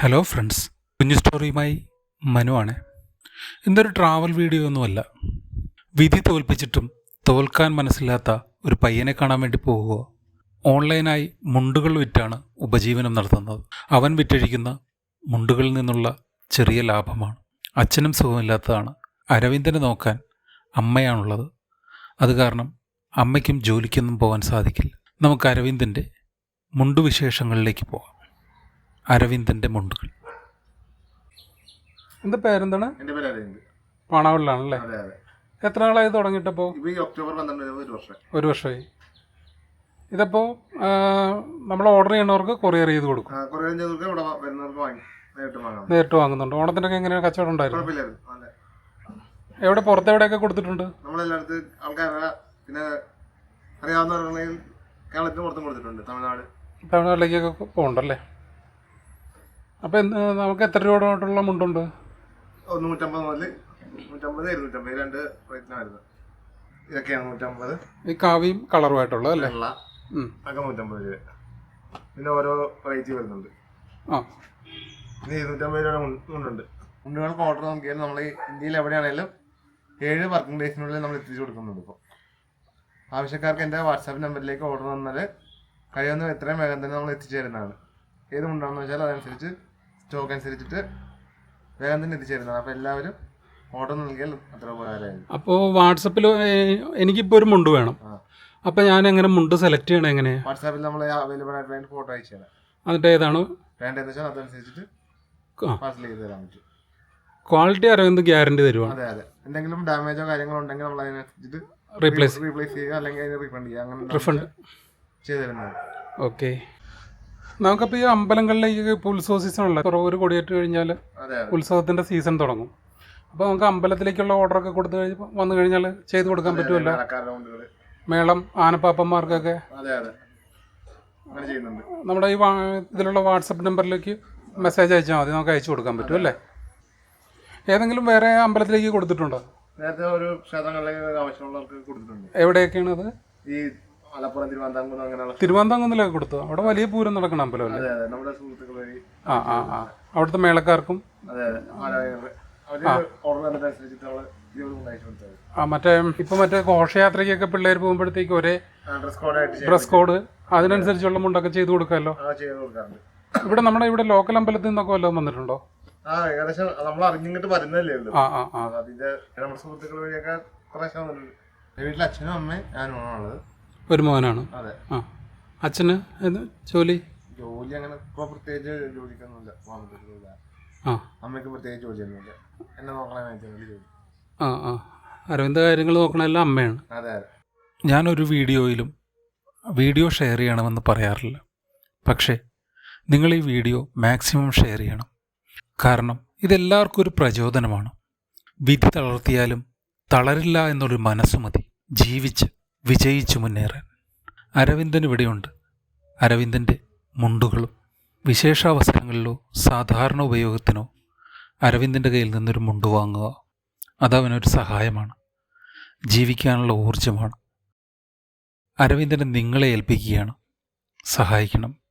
Hello friends കുഞ്ഞു സ്റ്റോറിയുമായി മനുവാണ് ഇന്നൊരു travel video ഒന്നുമല്ല വിധി തോൽപ്പിച്ചിട്ടും തോൽക്കാൻ മനസ്സില്ലാത്ത ഒരു പയ്യനെ കാണാൻ വേണ്ടി പോവുക. ഓൺലൈനായി മുണ്ടുകൾ വിറ്റാണ് ഉപജീവനം നടത്തുന്നത്. അവൻ വിറ്റഴിക്കുന്ന മുണ്ടുകളിൽ നിന്നുള്ള ചെറിയ ലാഭമാണ്. അച്ഛനും സുഖമില്ലാത്തതാണ്. അരവിന്ദനെ നോക്കാൻ അമ്മയാണുള്ളത്. അത് കാരണം അമ്മയ്ക്കും ജോലിക്കൊന്നും പോകാൻ സാധിക്കില്ല. നമുക്ക് അരവിന്ദന്റെ മുണ്ടുവിശേഷങ്ങളിലേക്ക് പോകാം അരവിന്ദന്റെ മുണ്ടുകൾ. എന്താ പേരെന്താണ്? എന്റെ പേര് അരവിന്ദ്. പാണാവളിലാണല്ലേ അതെ അതെ. എത്ര നാളായി തുടങ്ങിയിട്ടപ്പോൾ ഇപ്പൊ ഈ ഒക്ടോബർ പന്ത്രണ്ട് ഒരു വർഷം. ഒരു വർഷമായി. ഇതപ്പോ നമ്മൾ ഓർഡർ ചെയ്യുന്നവർക്ക് കൊറിയർ ചെയ്ത് കൊടുക്കും. കുറെ ചെയ്തവർക്ക് ഇവിടെ വ- വരുന്നവർക്ക് വാങ്ങി നേരിട്ട് വാങ്ങാം. നേരിട്ട് വാങ്ങുന്നുണ്ട്. ഓണത്തിനൊക്കെ എങ്ങനെയാണ് കച്ചവടം ഉണ്ടായിരുന്നു കുഴപ്പമില്ലായിരുന്നു. നല്ല എവിടെ പുറത്തെവിടെയൊക്കെ കൊടുത്തിട്ടുണ്ട്? നമ്മളെല്ലായിടത്ത് ആൾക്കാരെ പിന്നെ അറിയാവുന്നവരുണ്ടെങ്കിൽ കേരളത്തിന് പുറത്തും കൊടുത്തിട്ടുണ്ട്. തമിഴ്നാട്. തമിഴ്നാട്ടിലേക്കൊക്കെ പോകണ്ടല്ലേ? അപ്പോൾ എന്ത് നമുക്ക് എത്ര രൂപ തൊട്ടുള്ള മുണ്ടുണ്ട്? നൂറ്റമ്പത് മുതൽ നൂറ്റമ്പത് ഇരുന്നൂറ്റമ്പത് രണ്ട് വരുന്നത്. ഇതൊക്കെയാണ് നൂറ്റമ്പത്. ഈ കാവിയും കളറുമായിട്ടുള്ളത് അല്ലേ? അതൊക്കെ. നൂറ്റമ്പത് രൂപ. പിന്നെ ഓരോ റേറ്റ് വരുന്നുണ്ട്. ആ. പിന്നെ ഇരുന്നൂറ്റമ്പത് രൂപ മുണ്ടുണ്ട്. മുണ്ടുകൾക്ക് ഓർഡർ നോക്കിയാൽ നമ്മൾ ഇന്ത്യയിൽ എവിടെയാണെങ്കിലും ഏഴ് വർക്കിംഗ് ഡേയ്സിനുള്ളിൽ നമ്മൾ എത്തിച്ചു കൊടുക്കുന്നുണ്ട് ഇപ്പോൾ ആവശ്യക്കാർക്ക് എന്റെ വാട്സാപ്പ് നമ്പറിലേക്ക് ഓർഡർ തന്നാൽ കഴിയുന്ന എത്രയും വേഗം തന്നെ നമ്മൾ എത്തിച്ചു തരുന്നതാണ്. ഏത് മുണ്ടാണെന്ന് വെച്ചാൽ അതനുസരിച്ച് സ്റ്റോക്ക് അനുസരിച്ചിട്ട് വേഗം തന്നെ എത്തിച്ചേരുന്നതാണ്. അപ്പോൾ എല്ലാവരും ഓർഡർ നൽകിയാൽ അത്ര ഉപകാരമായിരുന്നു. അപ്പോൾ വാട്സപ്പിൽ എനിക്കിപ്പോൾ ഒരു മുണ്ട് വേണം. അപ്പോൾ ഞാൻ എങ്ങനെ മുണ്ട് സെലക്ട് ചെയ്യണം എങ്ങനെ? വാട്സാപ്പിൽ നമ്മൾ അവൈലബിൾ ആയിട്ടുള്ള ഫോട്ടോ അയച്ചു തരാം. എന്നിട്ട് ഏതാണ്? വേണ്ടതെന്ന് വെച്ചാൽ അതനുസരിച്ചിട്ട്. പാർസൽ ചെയ്ത് തരാൻ പറ്റും. ക്വാളിറ്റി അരവിന്ദ് ഗ്യാരണ്ടി തരുവാണ്. അതെ അതെ. എന്തെങ്കിലും ഡാമേജോ കാര്യങ്ങളോ ഉണ്ടെങ്കിൽ നമ്മൾ അതിനനുസരിച്ചിട്ട് റീപ്ലേസ് റീപ്ലേസ് ചെയ്യുക അല്ലെങ്കിൽ അതിന് റീഫണ്ട് ചെയ്യുക. അങ്ങനെ റീഫണ്ട് ചെയ്തു തരുന്നത് ഓക്കെ നമുക്കപ്പോൾ ഈ അമ്പലങ്ങളിലേക്ക് ഇപ്പോൾ ഉത്സവ സീസൺ ഉള്ള ഒരു കൊടിയേറ്റ് കഴിഞ്ഞാൽ ഉത്സവത്തിന്റെ സീസൺ തുടങ്ങും. അപ്പോൾ നമുക്ക് അമ്പലത്തിലേക്കുള്ള ഓർഡറൊക്കെ കൊടുത്തു കഴിഞ്ഞാൽ വന്നു കഴിഞ്ഞാൽ ചെയ്ത് കൊടുക്കാൻ പറ്റുമല്ലോ? മേളം ആനപ്പാപ്പന്മാർക്കൊക്കെ. നമ്മുടെ ഈ ഇതിലുള്ള വാട്സപ്പ് നമ്പറിലേക്ക് മെസ്സേജ് അയച്ചാൽ മതി. നമുക്ക് അയച്ചു കൊടുക്കാൻ പറ്റും അല്ലേ? ഏതെങ്കിലും വേറെ അമ്പലത്തിലേക്ക് കൊടുത്തിട്ടുണ്ടോ? നേരത്തെ ഒരു ക്ഷേത്രങ്ങളിലേക്ക് ആവശ്യമുള്ളവർക്ക് കൊടുത്തിട്ടുണ്ട്. എവിടെയൊക്കെയാണ് അത് ഈ മലപ്പുറം തിരുവനന്തപുരം അങ്ങനെയുള്ള തിരുവനന്തപുരത്തിലൊക്കെ കൊടുത്തു? അവിടെ വലിയ പൂരം നടക്കണം അമ്പലമല്ലേ അതെ അതെ. നമ്മുടെ സുഹൃത്തുക്കൾ വഴി ആ ആ ആ. അവിടുത്തെ മേളക്കാർക്കും? അതെ അവർ ഓർഡർ കൊടുത്തത്. ആ മറ്റേ ഇപ്പൊ മറ്റേ ഘോഷയാത്രയ്ക്കൊക്കെ പിള്ളേർ പോകുമ്പോഴത്തേക്ക് ഒരേ ഡ്രസ് കോഡായിട്ട് ചെയ്ത് ഡ്രസ് കോഡ് അതിനനുസരിച്ചുള്ള മുണ്ടൊക്കെ ചെയ്തു കൊടുക്കാമല്ലോ? ആ ചെയ്ത് കൊടുക്കാറുണ്ട്. ഇവിടെ നമ്മുടെ ഇവിടെ ലോക്കൽ അമ്പലത്തിൽ നിന്നൊക്കെ വല്ലതും വന്നിട്ടുണ്ടോ? ആ ഏകദേശം നമ്മൾ അറിഞ്ഞിങ്ങോട്ട് വരുന്നല്ലേ ഉള്ളൂ. ആ ആ അതിന്റെ നമ്മുടെ സുഹൃത്തുക്കൾ വഴിയൊക്കെ പ്രാവശ്യം വന്നിട്ടുണ്ട്. വീട്ടിൽ അച്ഛനും അമ്മയും ഞാനും ആണുള്ളത് ഒരു മോനാണ്? അതെ. ആ. അച്ഛന് എന്ത് ജോലി? ജോലി അങ്ങനെ ഇപ്പൊ പ്രത്യേകിച്ച് ജോലിക്കൊന്നുമില്ല. പോകാൻ പറ്റുന്നില്ല ആ. അമ്മയ്ക്ക് പ്രത്യേകിച്ച് ജോലിയൊന്നുമില്ല. എന്നെ നോക്കണേ ജോലി. ആ ആ. അരവിന്ദ് കാര്യങ്ങൾ നോക്കണമെല്ലാം അമ്മയാണ്. അതെ അതെ. ഞാനൊരു വീഡിയോയിലും വീഡിയോ ഷെയർ ചെയ്യണമെന്ന് പറയാറില്ല. പക്ഷേ നിങ്ങൾ ഈ വീഡിയോ മാക്സിമം ഷെയർ ചെയ്യണം. കാരണം ഇതെല്ലാവർക്കും ഒരു പ്രചോദനമാണ്. വിധി തളർത്തിയാലും തളരില്ല എന്നൊരു മനസ്സ് മതി. ജീവിച്ച്. വിജയിച്ചു മുന്നേറാൻ. അരവിന്ദൻ ഇവിടെയുണ്ട്. അരവിന്ദന്റെ മുണ്ടുകളും വിശേഷാവസരങ്ങളിലോ സാധാരണ ഉപയോഗത്തിനോ അരവിന്ദന്റെ കയ്യിൽ നിന്നൊരു മുണ്ട് വാങ്ങുക അതവനൊരു സഹായമാണ്. ജീവിക്കാനുള്ള ഊർജമാണ് അരവിന്ദനെ നിങ്ങളെ ഏൽപ്പിക്കുകയാണ്. സഹായിക്കണം.